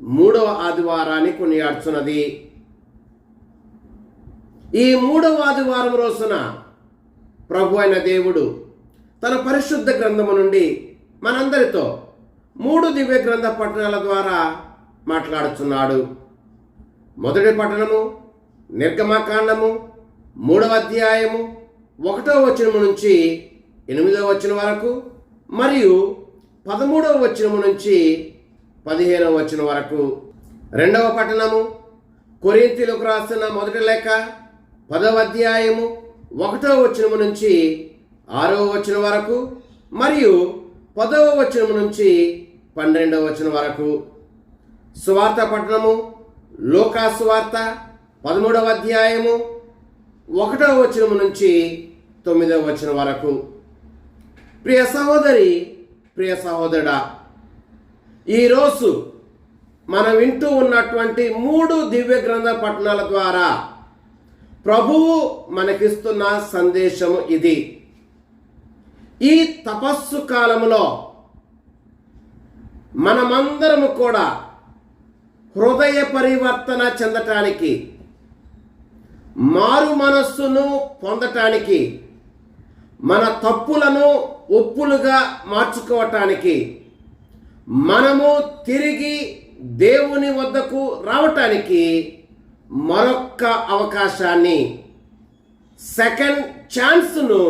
మూడవ ఆదివారాన్ని కొనియాడుచున్నది. ఈ మూడవ ఆదివారం రోజున ప్రభు అయిన దేవుడు తన పరిశుద్ధ గ్రంథము నుండి మనందరితో మూడు దివ్య గ్రంథ పట్టణాల ద్వారా మాట్లాడుచున్నాడు. మొదటి పట్టణము నిర్గమకాండము మూడవ అధ్యాయము ఒకటవ వచనము నుంచి ఎనిమిదవ వచనం వరకు మరియు పదమూడవ వచనము నుంచి పదిహేనవ వచ్చిన వరకు. రెండవ పట్టణము కొరింతీలకు రాసిన మొదటి లేఖ పదవ అధ్యాయము ఒకటవ వచనము నుంచి ఆరవ వచనం వరకు మరియు పదవ వచనము నుంచి పన్నెండవ వచనం వరకు. సువార్త పట్టణము లోకా సువార్త పదమూడవ అధ్యాయము ఒకటవ వచనము నుంచి తొమ్మిదవ వచనం వరకు. ప్రియ సహోదరి ప్రియ సహోదరుడా ఈరోజు మనం వింటూ ఉన్నటువంటి మూడు దివ్య గ్రంథ పట్టణాల ద్వారా ప్రభువు మనకిస్తున్న సందేశము ఇది. ఈ తపస్సు కాలములో మనమందరము కూడా హృదయ పరివర్తన చెందటానికి మారు మనస్సును పొందటానికి మన తప్పులను ఒప్పులుగా మార్చుకోవటానికి మనము తిరిగి దేవుని వద్దకు రావటానికి మరొక్క అవకాశాన్ని సెకండ్ ఛాన్స్ను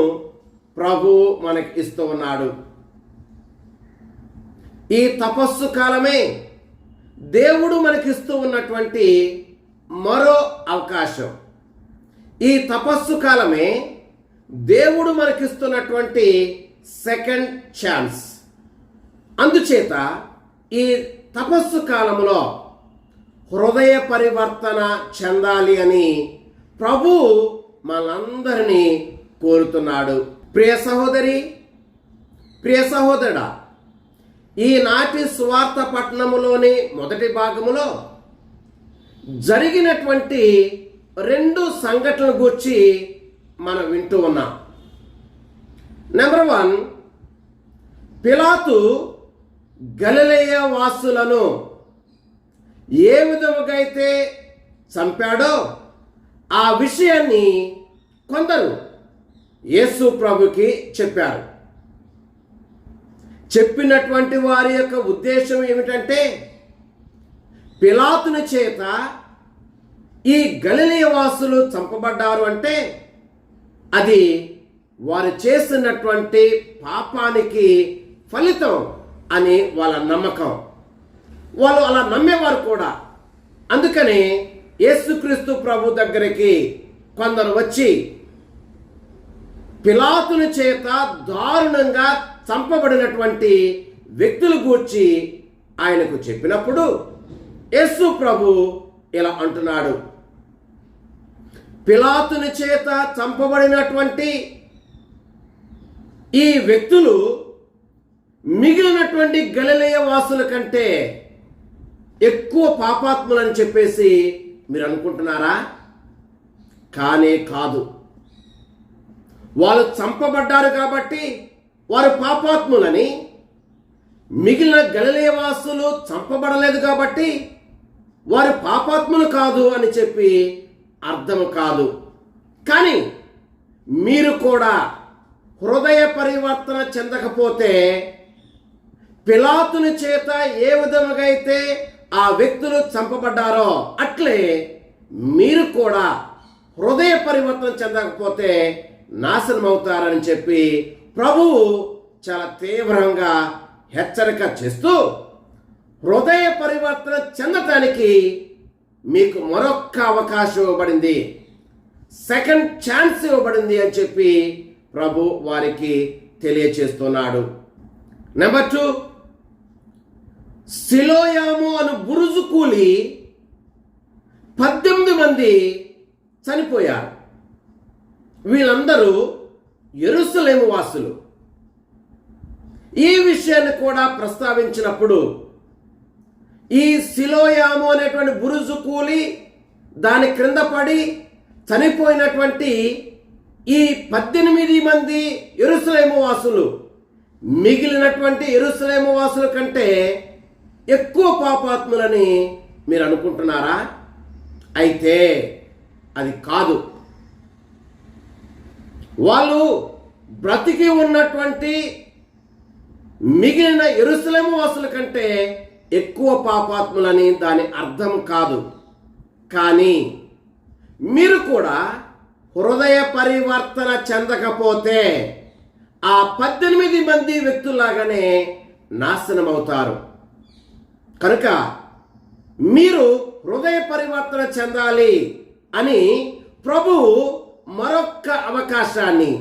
ప్రభు మనకి ఇస్తూ ఉన్నాడు. ఈ తపస్సు కాలమే దేవుడు మనకిస్తూ ఉన్నటువంటి మరో అవకాశం. ఈ తపస్సు కాలమే దేవుడు మనకిస్తున్నటువంటి సెకండ్ ఛాన్స్ అందుచేత ఈ తపస్సు కాలంలో హృదయ పరివర్తన చెందాలి అని ప్రభు మనందరినీ కోరుతున్నాడు. ప్రియ సహోదరి ప్రియ సహోదరుడా ఈనాటి సువార్త పట్టణములోని మొదటి భాగములో జరిగినటువంటి రెండు సంఘటనల గురించి మనం వింటూ ఉన్నాం. నెంబర్ వన్ పిలాతు గలిలయ వాసులను ఏ విధముకైతే చంపాడో ఆ విషయాన్ని కొందరు యేసు ప్రభుకి చెప్పారు. చెప్పినటువంటి వారి యొక్క ఉద్దేశం ఏమిటంటే పిలాతుని చేత ఈ గలిలయ వాసులు చంపబడ్డారు అంటే అది వారు చేసినటువంటి పాపానికి ఫలితం. అని వాళ్ళ నమ్మకం. వాళ్ళు అలా నమ్మేవారు కూడా. అందుకని యేసుక్రీస్తు ప్రభు దగ్గరికి కొందరు వచ్చి పిలాతుని చేత దారుణంగా చంపబడినటువంటి వ్యక్తులు గూర్చి ఆయనకు చెప్పినప్పుడు యేసు ప్రభు ఇలా అంటున్నాడు. పిలాతుని చేత చంపబడినటువంటి ఈ వ్యక్తులు మిగిలినటువంటి గలలేయ వాసుల కంటే ఎక్కువ పాపాత్ములని చెప్పేసి మీరు అనుకుంటున్నారా? కానే కాదు. వాళ్ళు చంపబడ్డారు కాబట్టి వారు పాపాత్ములని మిగిలిన గలిలయ వాసులు చంపబడలేదు కాబట్టి వారు పాపాత్ములు కాదు అని చెప్పి అర్థం కాదు. కానీ మీరు కూడా హృదయ పరివర్తన చెందకపోతే పిలాతుని చేత ఏ విధముగా అయితే ఆ వ్యక్తులు చంపబడ్డారో అట్లే మీరు కూడా హృదయ పరివర్తన చెందకపోతే నాశనం అవుతారని చెప్పి ప్రభువు చాలా తీవ్రంగా హెచ్చరిక చేస్తూ హృదయ పరివర్తన చెందటానికి మీకు మరొక్క అవకాశం ఇవ్వబడింది. సెకండ్ ఛాన్స్ ఇవ్వబడింది అని చెప్పి ప్రభు వారికి తెలియచేస్తున్నాడు. నెంబర్ టూ సిలోయాము అను బురుజు కూలి పద్దెనిమిది మంది చనిపోయారు. వీళ్ళందరూ ఎరుసలేము వాసులు. ఈ విషయాన్ని కూడా ప్రస్తావించినప్పుడు ఈ సిలోయాము అనేటువంటి బురుజు కూలి దాని క్రింద పడి చనిపోయినటువంటి ఈ పద్దెనిమిది మంది ఎరుసలేము వాసులు. మిగిలినటువంటి ఎరుసలేము వాసుల కంటే ఎక్కువ పాపాత్ములని మీరు అనుకుంటున్నారా? అయితే అది కాదు. వాళ్ళు బ్రతికి ఉన్నటువంటి మిగిలిన ఎరుసలేము వాసుల కంటే ఎక్కువ పాపాత్ములని దాని అర్థం కాదు. కానీ మీరు కూడా హృదయ పరివర్తన చెందకపోతే ఆ పద్దెనిమిది మంది వ్యక్తులాగానే నాశనం అవుతారు కనుక మీరు హృదయ పరివర్తన చెందాలి అని ప్రభువు మరొక్క అవకాశాన్ని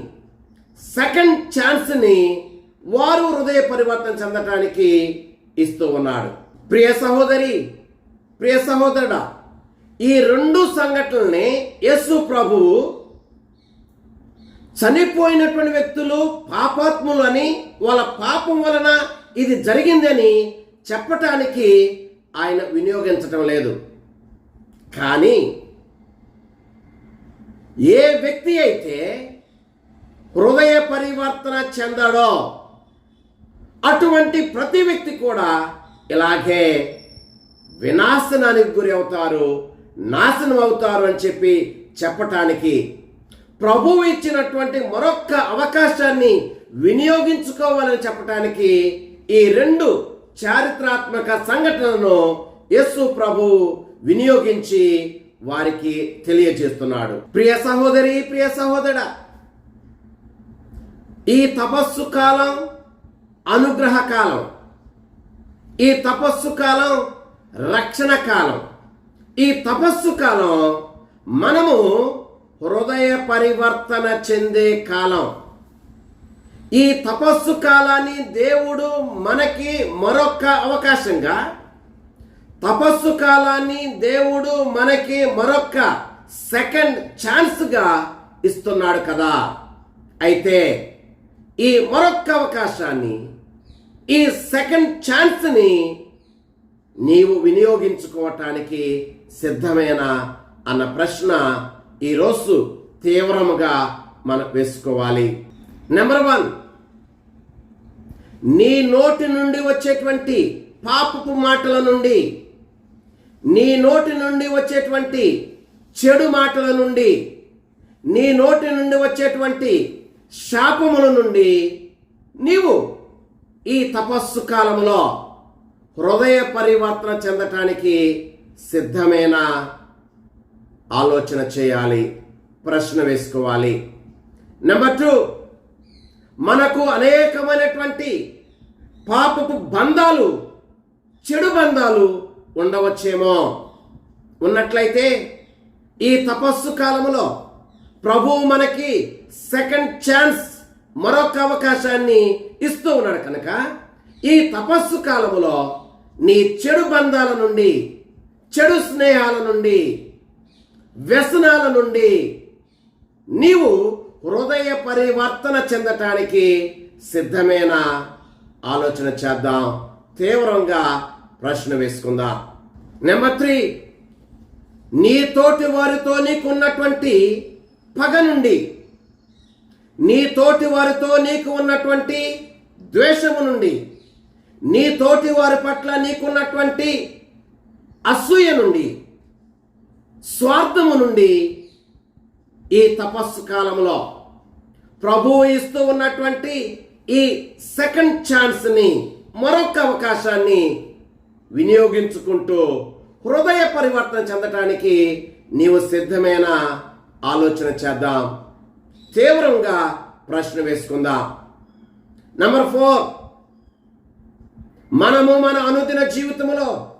సెకండ్ ఛాన్స్ని వారు హృదయ పరివర్తన చెందటానికి ఇస్తూ ఉన్నాడు. ప్రియ సహోదరి ప్రియ సహోదరుడా ఈ రెండు సంఘటనల్ని యేసు ప్రభువు చనిపోయినటువంటి వ్యక్తులు పాపాత్ములు అని వాళ్ళ పాపం వలన ఇది జరిగిందని చెప్పటానికి ఆయన వినియోగించటం లేదు. కానీ ఏ వ్యక్తి అయితే హృదయ పరివర్తన చెందాడో అటువంటి ప్రతి వ్యక్తి కూడా ఇలాగే వినాశనానికి గురి అవుతారు నాశనం అవుతారు అని చెప్పి చెప్పటానికి ప్రభువు ఇచ్చినటువంటి మరొక్క అవకాశాన్ని వినియోగించుకోవాలని చెప్పటానికి ఈ రెండు చారిత్రాత్మక సంఘటనను యస్సు ప్రభు వినియోగించి వారికి తెలియజేస్తున్నాడు. ప్రియ సహోదరి ప్రియ సహోదర ఈ తపస్సు కాలం అనుగ్రహ కాలం. ఈ తపస్సు కాలం రక్షణ కాలం. ఈ తపస్సు కాలం మనము హృదయ పరివర్తన చెందే కాలం. ఈ తపస్సు కాలాన్ని దేవుడు మనకి మరొక అవకాశంగా తపస్సు కాలాన్ని దేవుడు మనకి మరొక సెకండ్ ఛాన్స్గా ఇస్తున్నాడు కదా. అయితే ఈ మరొక అవకాశాన్ని ఈ సెకండ్ ఛాన్స్ని నీవు వినియోగించుకోవటానికి సిద్ధమేనా అన్న ప్రశ్న ఈరోజు తీవ్రముగా మనం వేసుకోవాలి. నెంబర్ వన్ నీ నోటి నుండి వచ్చేటువంటి పాపపు మాటల నుండి నీ నోటి నుండి వచ్చేటువంటి చెడు మాటల నుండి నీ నోటి నుండి వచ్చేటువంటి శాపముల నుండి నీవు ఈ తపస్సు కాలంలో హృదయ పరివర్తన చెందటానికి సిద్ధమైన? ఆలోచన చేయాలి ప్రశ్న వేసుకోవాలి. నెంబర్ టూ మనకు అనేకమైనటువంటి పాపపు బంధాలు చెడు బంధాలు ఉండవచ్చేమో. ఉన్నట్లయితే ఈ తపస్సు కాలంలో ప్రభువు మనకి సెకండ్ ఛాన్స్ మరొక అవకాశాన్ని ఇస్తూ ఉన్నాడు కనుక ఈ తపస్సు కాలములో నీ చెడు బంధాల నుండి చెడు స్నేహాల నుండి వ్యసనాల నుండి నీవు హృదయ పరివర్తన చెందటానికి సిద్ధమైన? ఆలోచన చేద్దాం. తీవ్రంగా ప్రశ్న వేసుకుందాం. నెంబర్ త్రీ నీ తోటి వారితో నీకున్నటువంటి పగ నుండి నీ తోటి వారితో నీకు ఉన్నటువంటి ద్వేషము నుండి నీ తోటి వారి పట్ల నీకున్నటువంటి అసూయ నుండి స్వార్థము నుండి ఈ తపస్సు కాలంలో ప్రభువు ఇస్తూ ఉన్నటువంటి ఈ సెకండ్ ఛాన్స్ని మరొక అవకాశాన్ని వినియోగించుకుంటూ హృదయ పరివర్తన చెందటానికి నీవు సిద్ధమైన ఆలోచన చేద్దాం. తీవ్రంగా ప్రశ్న వేసుకుందాం. నంబర్ ఫోర్ మనము మన అనుదిన జీవితంలో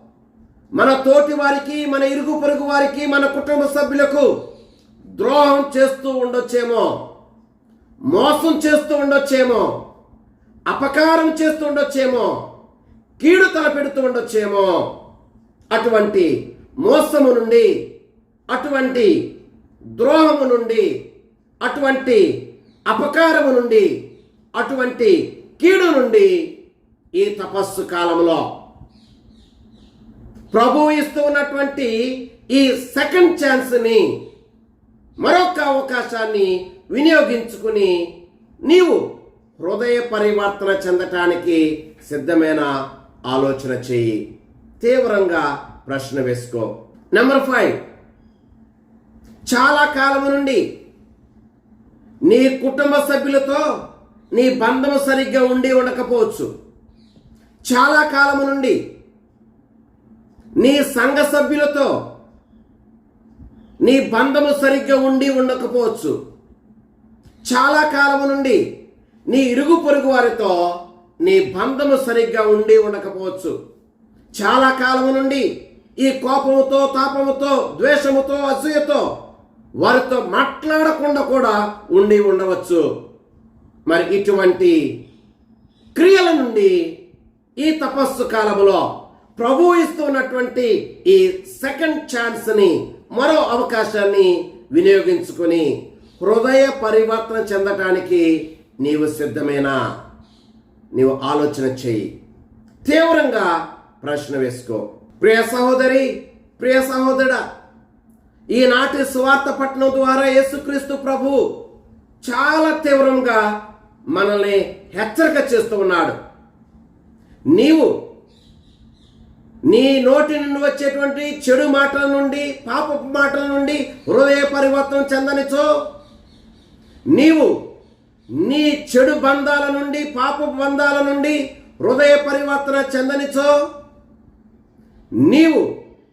మన తోటి వారికి మన ఇరుగు పొరుగు వారికి మన కుటుంబ సభ్యులకు ద్రోహం చేస్తూ ఉండొచ్చేమో. మోసం చేస్తూ ఉండొచ్చేమో అపకారం చేస్తూ ఉండొచ్చేమో కీడు తలపెడుతూ ఉండొచ్చేమో అటువంటి మోసము నుండి అటువంటి ద్రోహము నుండి అటువంటి అపకారము నుండి అటువంటి కీడు నుండి ఈ తపస్సు కాలంలో ప్రభు ఇస్తూ ఉన్నటువంటి ఈ సెకండ్ ఛాన్స్ని మరొక అవకాశాన్ని వినియోగించుకుని నీవు హృదయ పరివర్తన చెందటానికి సిద్ధమైన ఆలోచన చేయి. తీవ్రంగా ప్రశ్న వేసుకో. నెంబర్ ఫైవ్ చాలా కాలం నుండి నీ కుటుంబ సభ్యులతో నీ బంధము సరిగ్గా ఉండి ఉండకపోవచ్చు. చాలా కాలం నుండి నీ సంఘ సభ్యులతో నీ బంధము సరిగ్గా ఉండి ఉండకపోవచ్చు. చాలా కాలం నుండి నీ ఇరుగు పొరుగు వారితో నీ బంధము సరిగ్గా ఉండి ఉండకపోవచ్చు. చాలా కాలం నుండి ఈ కోపముతో తాపముతో ద్వేషముతో అసూయతో వారితో మాట్లాడకుండా కూడా ఉండి ఉండవచ్చు. మరి ఇటువంటి క్రియల నుండి ఈ తపస్సు కాలంలో ప్రభు ఇస్తున్నటువంటి ఈ సెకండ్ ఛాన్స్ని మరో అవకాశాన్ని వినియోగించుకొని హృదయ పరివర్తన చెందటానికి నీవు సిద్ధమేనా? నీవు ఆలోచన చెయ్యి తీవ్రంగా ప్రశ్న వేసుకో. ప్రియ సహోదరి ప్రియ సహోదరుడా ఈనాటి సువార్త పట్టణం ద్వారా యేసుక్రీస్తు ప్రభు చాలా తీవ్రంగా మనల్ని హెచ్చరిక చేస్తూ ఉన్నాడు. నీవు నీ నోటి నుండి వచ్చేటువంటి చెడు మాటల నుండి పాపపు మాటల నుండి హృదయ పరివర్తన చెందనిచో నీవు నీ చెడు బంధాల నుండి పాప బంధాల నుండి హృదయ పరివర్తన చెందనిచో నీవు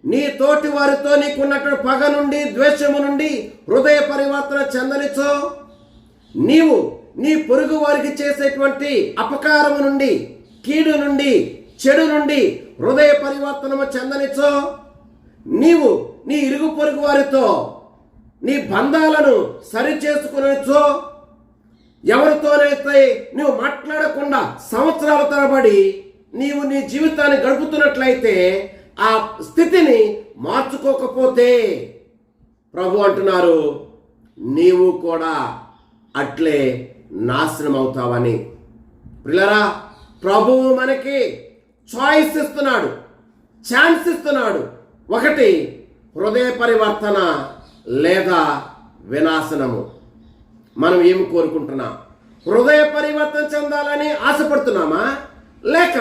నీ తోటి వారితో నీకున్నటువంటి పగ నుండి ద్వేషము నుండి హృదయ పరివర్తన చెందనిచో నీవు నీ పొరుగు వారికి చేసేటువంటి అపకారము నుండి కీడు నుండి చెడు నుండి హృదయ పరివర్తనము చెందనిచో నీవు నీ ఇరుగు పొరుగు వారితో నీ బంధాలను సరిచేసుకునేచో ఎవరితోనైతే నువ్వు మాట్లాడకుండా సంవత్సరాల తరబడి నీవు నీ జీవితాన్ని గడుపుతున్నట్లయితే ఆ స్థితిని మార్చుకోకపోతే ప్రభు అంటున్నారు నీవు కూడా అట్లే నాశనం అవుతావని పిల్లరా ప్రభువు మనకి చాయిస్ ఇస్తున్నాడు ఛాన్స్ ఇస్తున్నాడు. ఒకటి హృదయ పరివర్తన. లేదా వినాశనము. మనం ఏమి కోరుకుంటున్నాం? హృదయ పరివర్తన చెందాలని ఆశపడుతున్నామా? లేక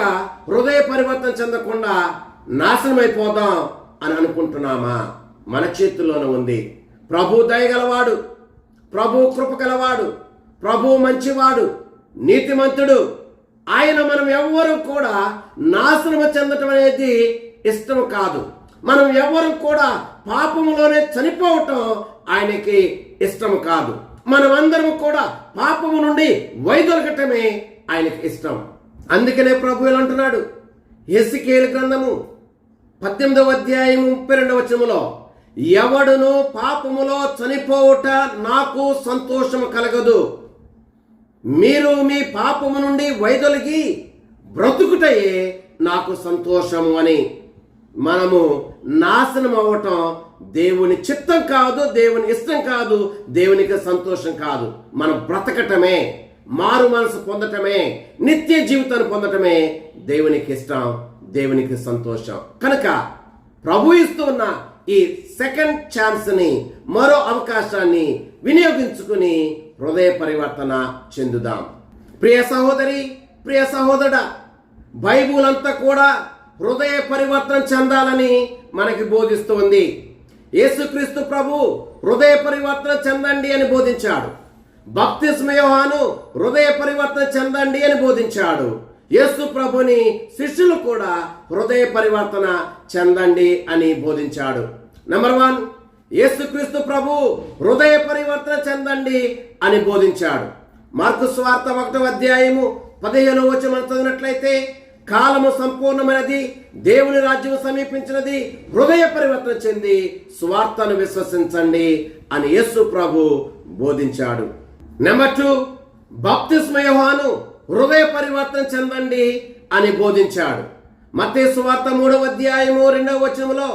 హృదయ పరివర్తన చెందకుండా నాశనం అయిపోదాం అని అనుకుంటున్నామా? మన చేతుల్లోనే ఉంది. ప్రభు దయగలవాడు. ప్రభు కృప గలవాడు ప్రభు మంచివాడు. నీతిమంతుడు. ఆయన మనం ఎవ్వరూ కూడా నాశనం చెందటం అనేది ఇష్టం కాదు. మనం ఎవ్వరం కూడా పాపములోనే చనిపోవటం ఆయనకి ఇష్టం కాదు. మనమందరం కూడా పాపము నుండి వైదొలగటమే ఆయనకి ఇష్టం. అందుకనే ప్రభు ఇలా అంటున్నాడు. ఎస్కేలు గ్రంథము పద్దెనిమిదవ అధ్యాయము ముప్పై రెండవ వచనములో ఎవడును పాపములో చనిపోవుట నాకు సంతోషము కలగదు. మీరు మీ పాపము నుండి వైదొలిగి బ్రతుకుటయే నాకు సంతోషము అని మనము నాశనం అవ్వటం దేవుని చిత్తం కాదు దేవుని ఇష్టం కాదు దేవునికి సంతోషం కాదు. మనం బ్రతకటమే మారు మనసు పొందటమే నిత్య జీవితాన్ని పొందటమే దేవునికి ఇష్టం దేవునికి సంతోషం. కనుక ప్రభు ఇస్తున్న ఈ సెకండ్ ఛాన్స్ని మరో అవకాశాన్ని వినియోగించుకుని హృదయ పరివర్తన చెందుదాం. ప్రియ సహోదరి ప్రియ సహోదరుడా బైబుల్ అంతా కూడా హృదయ పరివర్తన చెందాలని మనకి బోధిస్తుంది. యేసుక్రీస్తు ప్రభు హృదయ పరివర్తన చెందండి అని బోధించాడు. భక్తి యోహాను హృదయ పరివర్తన చెందండి అని బోధించాడు. యేసు ప్రభుని శిష్యులు కూడా హృదయ పరివర్తన చెందండి అని బోధించాడు. నెంబర్ వన్ యేసుక్రీస్తు ప్రభు హృదయ పరివర్తన చెందండి అని బోధించాడు. మార్కు స్వార్థ ఒకటో అధ్యాయము పదిహేను వచ్చి మనం చదివినట్లయితే కాలము సంపూర్ణమైనది దేవుని రాజ్యం సమీపించినది హృదయ పరివర్తన చెంది స్వార్థను విశ్వసించండి అని యేసు ప్రభు బోధించాడు. నెంబర్ టూ భక్తిస్మయోహాను హృదయ పరివర్తన చెందండి అని బోధించాడు. మతే సువార్త మూడవ అధ్యాయము రెండవ వచనంలో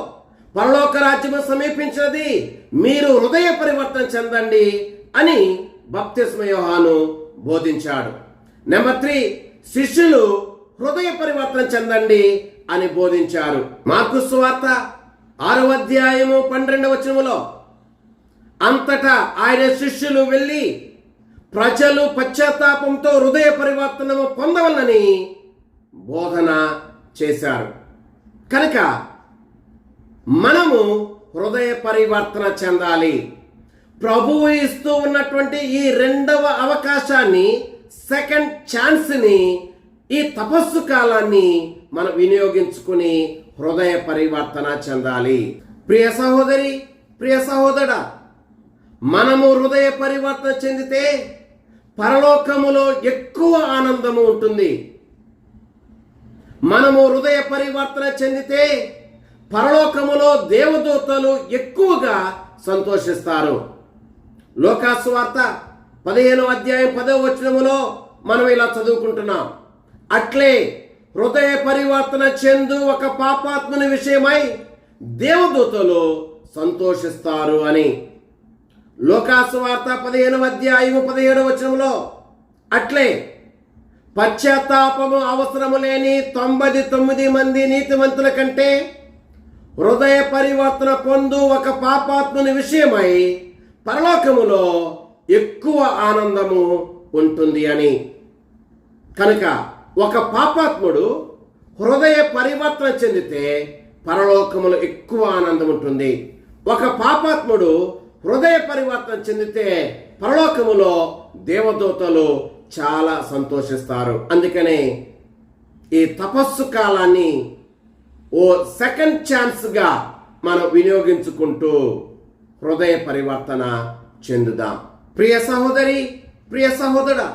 పరలోక రాజ్యము సమీపించినది మీరు హృదయ పరివర్తన చెందండి అని భక్తిస్మయోహాను బోధించాడు. నెంబర్ త్రీ శిష్యులు హృదయ పరివర్తన చెందండి అని బోధించారు. మార్కు సువార్త ఆరో అధ్యాయము పన్నెండవ వచనములో అంతటా ఆయన శిష్యులు వెళ్ళి ప్రజలు పశ్చాత్తాపంతో హృదయ పరివర్తనము పొందవలని బోధన చేశారు. కనుక మనము హృదయ పరివర్తన చెందాలి. ప్రభువు ఇస్తూ ఉన్నటువంటి ఈ రెండవ అవకాశాన్ని సెకండ్ ఛాన్స్ని ఈ తపస్సు కాలాన్ని మనం వినియోగించుకుని హృదయ పరివర్తన చెందాలి. ప్రియ సహోదరి ప్రియ సహోదర మనము హృదయ పరివర్తన చెందితే పరలోకములో ఎక్కువ ఆనందము ఉంటుంది. మనము హృదయ పరివర్తన చెందితే పరలోకములో దేవదూతలు ఎక్కువగా సంతోషిస్తారు. లోకాసు వార్త పదిహేను అధ్యాయం పదవ వచనములో మనం ఇలా చదువుకుంటున్నాం. అట్లే హృదయ పరివర్తన చెందు ఒక పాపాత్ముని విషయమై దేవదూతలు సంతోషిస్తారు అని. లోకాసు వార్త పదిహేను అధ్యాయము పదిహేడు వచనంలో అట్లే పశ్చాత్తాపము అవసరము లేని తొంభై తొమ్మిది మంది నీతిమంతుల కంటే హృదయ పరివర్తన పొందు ఒక పాపాత్ముని విషయమై పరలోకములో ఎక్కువ ఆనందము ఉంటుంది అని. కనుక ఒక పాపాత్ముడు హృదయ పరివర్తన చెందితే పరలోకములో ఎక్కువ ఆనందం ఉంటుంది. ఒక పాపాత్ముడు హృదయ పరివర్తన చెందితే పరలోకములో దేవదూతలు చాలా సంతోషిస్తారు. అందుకనే ఈ తపస్సు కాలాన్ని ఓ సెకండ్ ఛాన్స్గా మనం వినియోగించుకుంటూ హృదయ పరివర్తన చెందుదాం. ప్రియ సహోదరి ప్రియ సహోదరు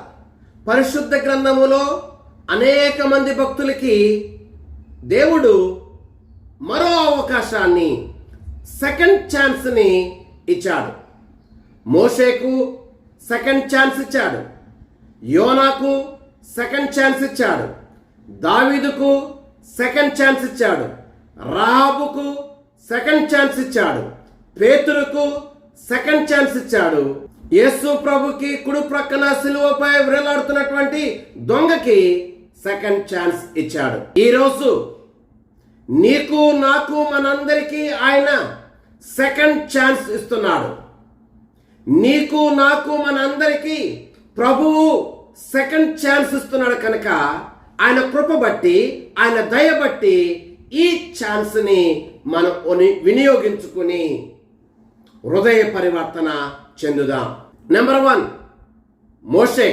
పరిశుద్ధ గ్రంథములో అనేక మంది భక్తులకి దేవుడు మరో అవకాశాన్ని సెకండ్ ఛాన్స్ని ఇచ్చాడు. మోషేకు సెకండ్ ఛాన్స్ ఇచ్చాడు. యోనాకు సెకండ్ ఛాన్స్ ఇచ్చాడు. దావీదుకు సెకండ్ ఛాన్స్ ఇచ్చాడు. రాహాబుకు సెకండ్ ఛాన్స్ ఇచ్చాడు. పేతురుకు సెకండ్ ఛాన్స్ ఇచ్చాడు. యేసు ప్రభుకి కుడి ప్రక్కన సిలువపై వేలాడుతున్నటువంటి దొంగకి సెకండ్ ఛాన్స్ ఇచ్చాడు. ఈరోజు నీకు నాకు మనందరికీ ఆయన సెకండ్ ఛాన్స్ ఇస్తున్నాడు. నీకు నాకు మనందరికీ ప్రభువు సెకండ్ ఛాన్స్ ఇస్తున్నాడు కనుక ఆయన కృప బట్టి ఆయన దయ బట్టి ఈ ఛాన్స్ని మనం వినియోగించుకుని హృదయ పరివర్తన చెందుదాం. నెంబర్ వన్ మోషే.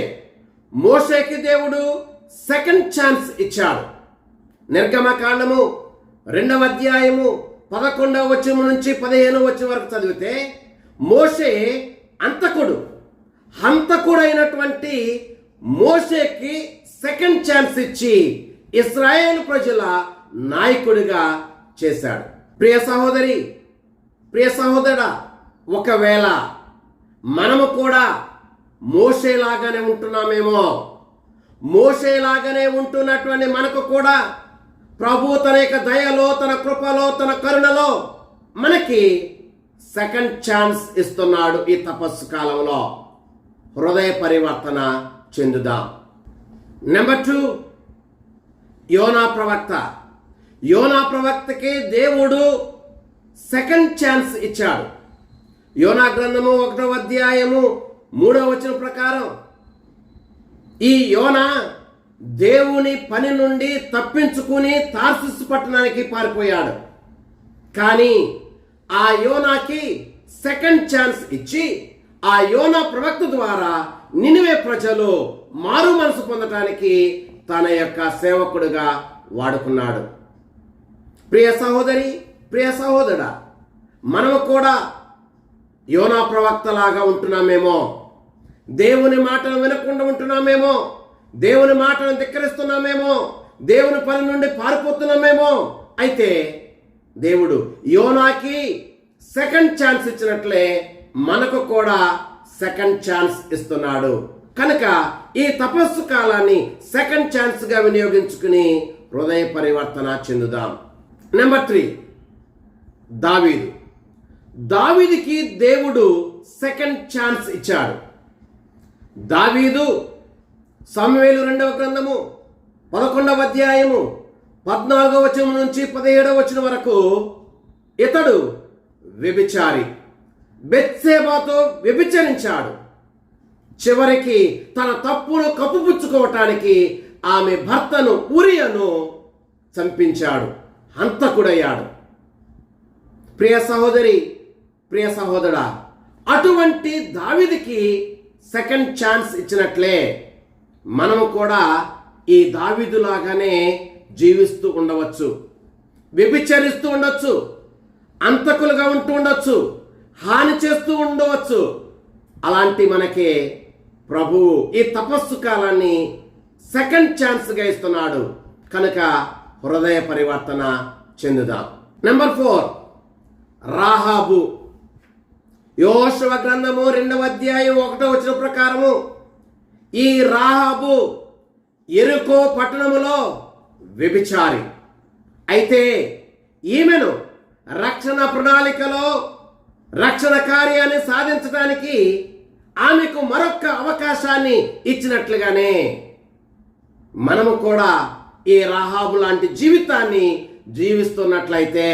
మోషేకి దేవుడు సెకండ్ ఛాన్స్ ఇచ్చాడు. నిర్గమకాండము రెండవ అధ్యాయము పదకొండవ వచ్చము నుంచి పదిహేనవ వచ్చిన వరకు చదివితే మోషే అంతకుడు హంతకుడైనటువంటి మోషేకి సెకండ్ ఛాన్స్ ఇచ్చి ఇస్రాయేల్ ప్రజల నాయకుడిగా చేశాడు. ప్రియ సహోదరి ప్రియ సహోదరుడా ఒకవేళ మనము కూడా మోసేలాగానే ఉంటున్నామేమో మోసేలాగానే ఉంటున్నటువంటి మనకు కూడా ప్రభు తన యొక్క దయలో తన కృపలో తన కరుణలో మనకి సెకండ్ ఛాన్స్ ఇస్తున్నాడు ఈ తపస్సు కాలంలో. హృదయ పరివర్తన చెందుదాం. నెంబర్ టూ యోనా ప్రవక్త. యోనా ప్రవక్తకి దేవుడు సెకండ్ ఛాన్స్ ఇచ్చాడు. యోనా గ్రంథము ఒకటో అధ్యాయము మూడో వచనం ప్రకారం ఈ యోన దేవుని పని నుండి తప్పించుకుని తార్సిస్ పట్టణానికి పారిపోయాడు. కానీ ఆ యోనాకి సెకండ్ ఛాన్స్ ఇచ్చి ఆ యోనా ప్రవక్త ద్వారా నినివే ప్రజలు మారు మనసు పొందటానికి తన యొక్క సేవకుడుగా వాడుకున్నాడు. ప్రియ సహోదరి ప్రియ సహోదరా మనము కూడా యోనా ప్రవక్తలాగా ఉంటున్నామేమో. దేవుని మాటలు వినకుండా ఉంటున్నామేమో? దేవుని మాటను ధిక్కరిస్తున్నామేమో? దేవుని పని నుండి పారిపోతున్నామేమో? అయితే దేవుడు యోనాకి సెకండ్ ఛాన్స్ ఇచ్చినట్లే మనకు కూడా సెకండ్ ఛాన్స్ ఇస్తున్నాడు. కనుక ఈ తపస్సు కాలాన్ని సెకండ్ ఛాన్స్గా వినియోగించుకుని హృదయ పరివర్తన చెందుదాం. నెంబర్ త్రీ దావీదు. దావీదికి దేవుడు సెకండ్ ఛాన్స్ ఇచ్చాడు. దావీదు సమవేలు రెండవ గ్రంథము పదకొండవ అధ్యాయము పద్నాలుగవ వచనం నుంచి పదిహేడవ వచనం వరకు ఇతడు వ్యభిచారి. బెత్సేబాతో వ్యభిచరించాడు. చివరికి తన తప్పును కప్పుపుచ్చుకోవటానికి ఆమె భర్తను ఉరియను చంపించాడు. హంతకుడయ్యాడు. ప్రియ సహోదరి ప్రియ సహోదరా అటువంటి దావిదికి సెకండ్ ఛాన్స్ ఇచ్చినట్లే మనము కూడా ఈ దావిదులాగానే జీవిస్తూ ఉండవచ్చు. వ్యభిచరిస్తూ ఉండొచ్చు. అంతకులుగా ఉంటూ ఉండొచ్చు. హాని చేస్తూ ఉండవచ్చు. అలాంటి మనకి ప్రభు ఈ తపస్సు కాలాన్ని సెకండ్ ఛాన్స్గా ఇస్తున్నాడు. కనుక హృదయ పరివర్తన చెందుదాం. నెంబర్ ఫోర్ రాహాబు యోశవ గ్రంథము రెండవ అధ్యాయం ఒకటో వచ్చిన ప్రకారము ఈ రాహాబు ఎరుకో పట్టణములో వ్యభిచారి. అయితే ఈమెను రక్షణ ప్రణాళికలో రక్షణ కార్యాన్ని సాధించడానికి ఆమెకు మరొక్క అవకాశాన్ని ఇచ్చినట్లుగానే మనము కూడా ఈ రాహాబు లాంటి జీవితాన్ని జీవిస్తున్నట్లయితే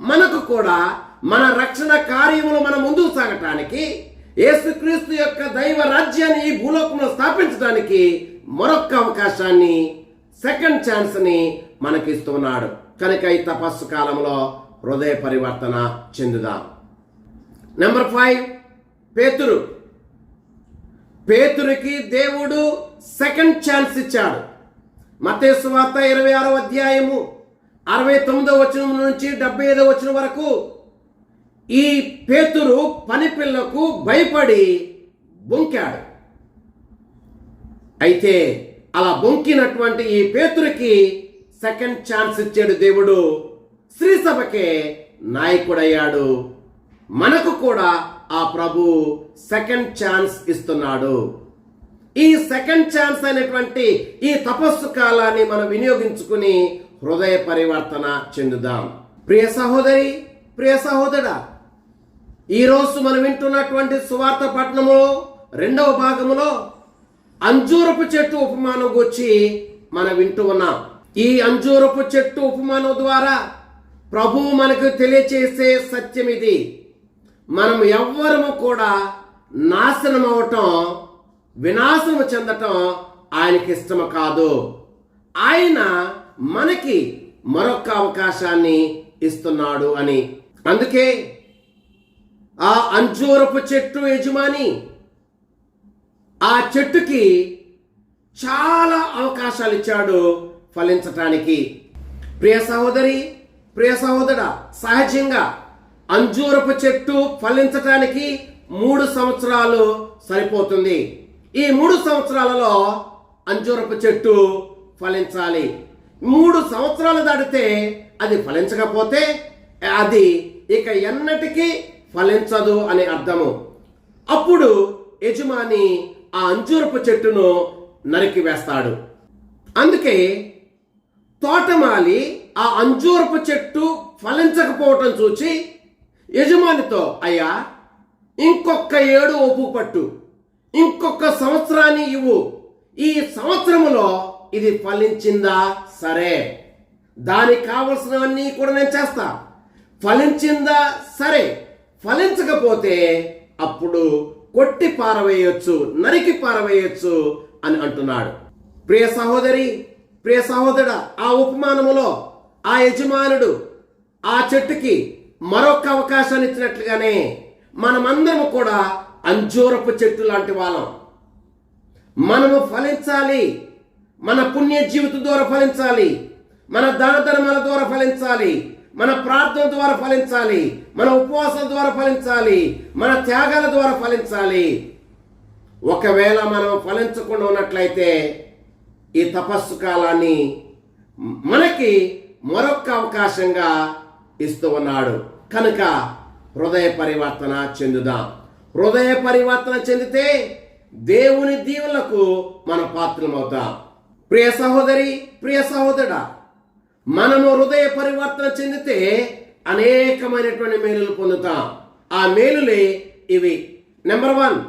మనకు కూడా మన రక్షణ కార్యములు మన ముందుకు సాగటానికి యేసుక్రీస్తు యొక్క దైవ రాజ్యాన్ని ఈ భూలోకంలో స్థాపించడానికి మరొక్క అవకాశాన్ని సెకండ్ ఛాన్స్ని మనకిస్తున్నాడు. కనుక ఈ తపస్సు కాలంలో హృదయ పరివర్తన చెందుదాం. నెంబర్ ఫైవ్ పేతురు. పేతురికి దేవుడు సెకండ్ ఛాన్స్ ఇచ్చాడు. మతేసు వార్త ఇరవై ఆరో అధ్యాయము అరవై తొమ్మిదో వచనం నుంచి డెబ్బై ఐదో వచనం వరకు ఈ పేతురు పనిపిల్లకు భయపడి బొంకాడు. అయితే అలా బొంకినటువంటి ఈ పేతురికి సెకండ్ ఛాన్స్ ఇచ్చాడు దేవుడు. శ్రీ సభకే నాయకుడయ్యాడు. మనకు కూడా ఆ ప్రభు సెకండ్ ఛాన్స్ ఇస్తున్నాడు. ఈ సెకండ్ ఛాన్స్ అయినటువంటి ఈ తపస్సు కాలాన్ని మనం వినియోగించుకుని హృదయ పరివర్తన చెందుదాం. ప్రియ సహోదరి ప్రియ సహోదరా ఈరోజు మనం వింటున్నటువంటి సువార్త పట్టణములో రెండవ భాగములో అంజూరపు చెట్టు ఉపమానం గురించి మనం వింటూ ఉన్నాం. ఈ అంజూరపు చెట్టు ఉపమానం ద్వారా ప్రభువు మనకు తెలియచేసే సత్యం ఇది. మనం ఎవ్వరము కూడా నాశనం అవటం వినాశనం చెందటం ఆయనకి ఇష్టము కాదు. ఆయన మనకి మరొక అవకాశాన్ని ఇస్తున్నాడు అని. అందుకే ఆ అంజూరపు చెట్టు యజమాని ఆ చెట్టుకి చాలా అవకాశాలు ఇచ్చాడు ఫలించటానికి. ప్రియ సహోదరి ప్రియ సహోదర సహజంగా అంజూరపు చెట్టు ఫలించటానికి మూడు సంవత్సరాలు సరిపోతుంది. ఈ మూడు సంవత్సరాలలో అంజూరపు చెట్టు ఫలించాలి. మూడు సంవత్సరాలు దాటితే అది ఫలించకపోతే అది ఇక ఎన్నటికీ ఫలించదు అని అర్థము. అప్పుడు యజమాని ఆ అంజూరపు చెట్టును నరికి వేస్తాడు. అందుకే తోటమాలి ఆ అంజూరపు చెట్టు ఫలించకపోవటం చూచి యజమానితో అయ్యా ఇంకొక ఏడు ఒప్పు పట్టు. ఇంకొక సంవత్సరాన్ని ఇవ్వు. ఈ సంవత్సరములో ఇది ఫలించిందా? సరే. దానికి కావలసినవన్నీ కూడా నేను చేస్తా. ఫలించిందా? సరే. ఫలించకపోతే అప్పుడు కొట్టి పారవేయొచ్చు నరికి పారవేయొచ్చు అని అంటున్నాడు. ప్రియ సహోదరి ప్రియ సహోదరుడు ఆ ఉపమానములో ఆ యజమానుడు ఆ చెట్టుకి మరొక అవకాశాన్ని ఇచ్చినట్లుగానే మనమందరం కూడా అంజూరపు చెట్టు లాంటి వాళ్ళం. మనము ఫలించాలి మన పుణ్య జీవిత ద్వారా ఫలించాలి మన దాన ధర్మాల ద్వారా ఫలించాలి మన ప్రార్థన ద్వారా ఫలించాలి మన ఉపవాసాల ద్వారా ఫలించాలి మన త్యాగాల ద్వారా ఫలించాలి. ఒకవేళ మనం ఫలించకుండా ఉన్నట్లయితే ఈ తపస్సు కాలాన్ని మనకి మరొక అవకాశంగా ఇస్తూ ఉన్నాడు. కనుక హృదయ పరివర్తన చెందుదాం. హృదయ పరివర్తన చెందితే దేవుని దీవులకు మన పాత్రమవుతాం. ప్రియ సహోదరి ప్రియ సహోదరుడా మనము హృదయ పరివర్తన చెందితే అనేకమైనటువంటి మేలులు పొందుతాం. ఆ మేలులే ఇవి. నెంబర్ వన్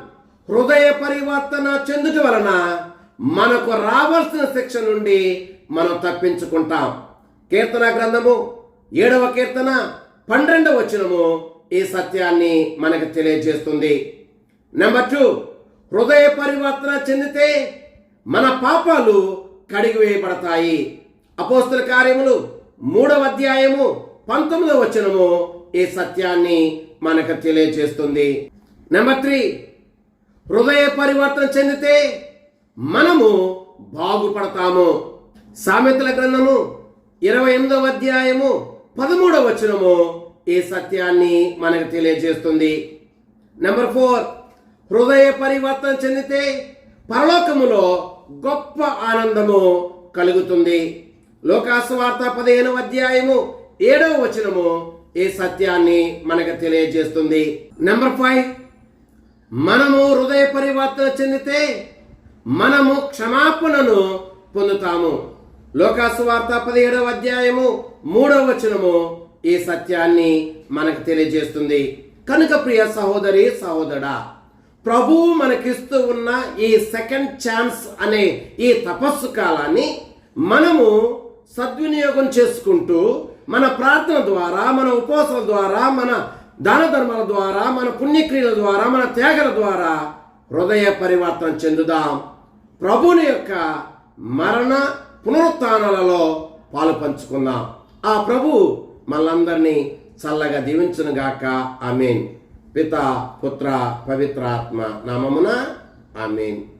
హృదయ పరివర్తన చెందుట వలన మనకు రావాల్సిన శిక్ష నుండి మనం తప్పించుకుంటాం. కీర్తన గ్రంథము ఏడవ కీర్తన పన్నెండవ వచనము ఈ సత్యాన్ని మనకు తెలియజేస్తుంది. నెంబర్ టూ హృదయ పరివర్తన చెందితే మన పాపాలు కడిగివేయబడతాయి. అపోస్తుల కార్యములు మూడవ అధ్యాయము పంతొమ్మిదవ వచనము ఈ సత్యాన్ని మనకు తెలియజేస్తుంది నెంబర్ త్రీ హృదయ పరివర్తన చెందితే మనము బాగుపడతాము. సామెతల గ్రంథము ఇరవై ఎనిమిదవ అధ్యాయము పదమూడవ వచనము ఈ సత్యాన్ని మనకు తెలియజేస్తుంది నెంబర్ ఫోర్ హృదయ పరివర్తన చెందితే పరలోకములో గొప్ప ఆనందము కలుగుతుంది. లోకాసువార్త పదిహేను అధ్యాయము ఏడవ వచనము ఈ సత్యాన్ని మనకు తెలియజేస్తుంది. నెంబర్ ఫైవ్ మనము హృదయ పరివర్తన చెందితే మనము క్షమాపణను పొందుతాము. లోకాసువార్త పదిహేడవ అధ్యాయము మూడవ వచనము ఈ సత్యాన్ని మనకు తెలియజేస్తుంది. కనుక ప్రియ సహోదరి సహోదరా ప్రభువు మనకిస్తూ ఉన్న ఈ సెకండ్ ఛాన్స్ అనే ఈ తపస్సు కాలాన్ని మనము సద్వినియోగం చేసుకుంటూ మన ప్రార్థన ద్వారా మన ఉపవాసాల ద్వారా మన దాన ధర్మాల ద్వారా మన పుణ్యక్రియల ద్వారా మన త్యాగల ద్వారా హృదయ పరివర్తన చెందుదాం. ప్రభుని యొక్క మరణ పునరుత్నాలలో పాలు పంచుకుందాం. ఆ ప్రభు మనందరినీ చల్లగా దీవించును గాక. ఆమెన్. పిత పుత్ర పవిత్రాత్మ నామమున ఆమెన్.